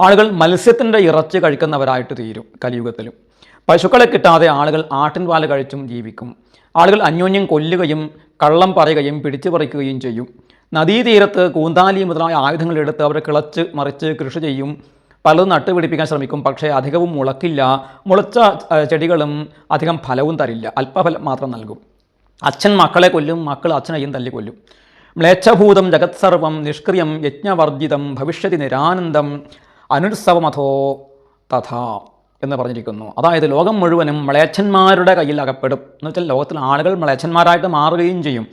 ആളുകൾ മത്സ്യത്തിന്റെ ഇറച്ചി കഴിക്കുന്നവരായിട്ട് തീരും കലിയുഗത്തിലും. പശുക്കളെ കിട്ടാതെ ആളുകൾ ആട്ടിൻപാൽ കഴിച്ചും ജീവിക്കും. ആളുകൾ അന്യോന്യം കൊല്ലുകയും കള്ളം പറയുകയും പിടിച്ചു പറിക്കുകയും ചെയ്യും. നദീതീരത്ത് കൂന്താലി മുതലായ ആയുധങ്ങൾ എടുത്ത് അവർ കിളച്ച് മറിച്ച് കൃഷി ചെയ്യും. പലതും നട്ടുപിടിപ്പിക്കാൻ ശ്രമിക്കും. പക്ഷേ അധികവും മുളക്കില്ല. മുളച്ച ചെടികളും അധികം ഫലവും തരില്ല. അല്പഫലം മാത്രം നൽകും. അച്ഛൻ മക്കളെ കൊല്ലും മക്കൾ അച്ഛനെയും തല്ലി കൊല്ലും. മ്ലേച്ഛഭൂതം ജഗത്സർവം നിഷ്ക്രിയം യജ്ഞവർജിതം ഭവിഷ്യതി നിരാനന്ദം അനുത്സവമഥോ തഥാ എന്ന് പറഞ്ഞിരിക്കുന്നു. അതായത് ലോകം മുഴുവനും മ്ലേച്ഛന്മാരുടെ കയ്യിൽ അകപ്പെടും. എന്ന് വെച്ചാൽ ലോകത്തിൽ ആളുകൾ മ്ലേച്ഛന്മാരായിട്ട് മാറുകയും ചെയ്യും.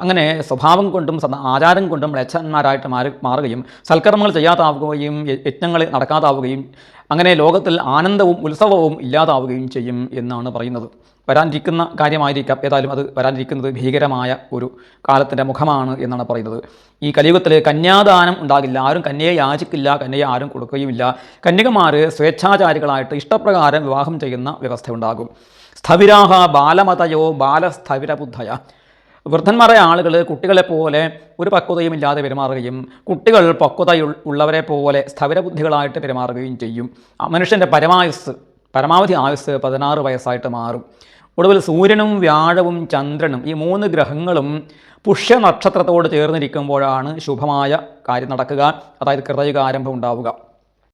അങ്ങനെ സ്വഭാവം കൊണ്ടും ആചാരം കൊണ്ടും മ്ലേച്ഛന്മാരായിട്ട് മാറി മാറുകയും സൽക്കർമ്മങ്ങൾ ചെയ്യാതാവുകയും യജ്ഞങ്ങൾ നടക്കാതാവുകയും അങ്ങനെ ലോകത്തിൽ ആനന്ദവും ഉത്സവവും ഇല്ലാതാവുകയും ചെയ്യും എന്നാണ് പറയുന്നത്. വരാനിരിക്കുന്ന കാര്യമായിരിക്കാം. ഏതായാലും അത് വരാനിരിക്കുന്നത് ഭീകരമായ ഒരു കാലത്തിന്റെ മുഖമാണ് എന്നാണ് പറയുന്നത്. ഈ കലിയുഗത്തിൽ കന്യാദാനം ഉണ്ടാകില്ല. ആരും കന്യയെ യാചിക്കില്ല. കന്യയെ ആരും കൊടുക്കുകയുമില്ല. കന്യകമാർ സ്വേച്ഛാചാരികളായിട്ട് ഇഷ്ടപ്രകാരം വിവാഹം ചെയ്യുന്ന വ്യവസ്ഥ ഉണ്ടാകും സ്ഥവിരാഹ ബാലമതയോ ബാലസ്ഥവിരബുദ്ധയ. വൃദ്ധന്മാരായ ആളുകൾ കുട്ടികളെ പോലെ ഒരു പക്വതയും ഇല്ലാതെ പെരുമാറുകയും കുട്ടികൾ പക്വത ഉള്ളവരെ പോലെ സ്ഥവിരബുദ്ധികളായിട്ട് പെരുമാറുകയും ചെയ്യും. മനുഷ്യന്റെ പരമായുസ് പരമാവധി ആയുസ് പതിനാറ് വയസ്സായിട്ട് മാറും. ഒടുവിൽ സൂര്യനും വ്യാഴവും ചന്ദ്രനും ഈ മൂന്ന് ഗ്രഹങ്ങളും പുഷ്യ നക്ഷത്രത്തോട് ചേർന്നിരിക്കുമ്പോഴാണ് ശുഭമായ കാര്യം നടക്കുക. അതായത് കൃതയുഗാരംഭം ഉണ്ടാവുക.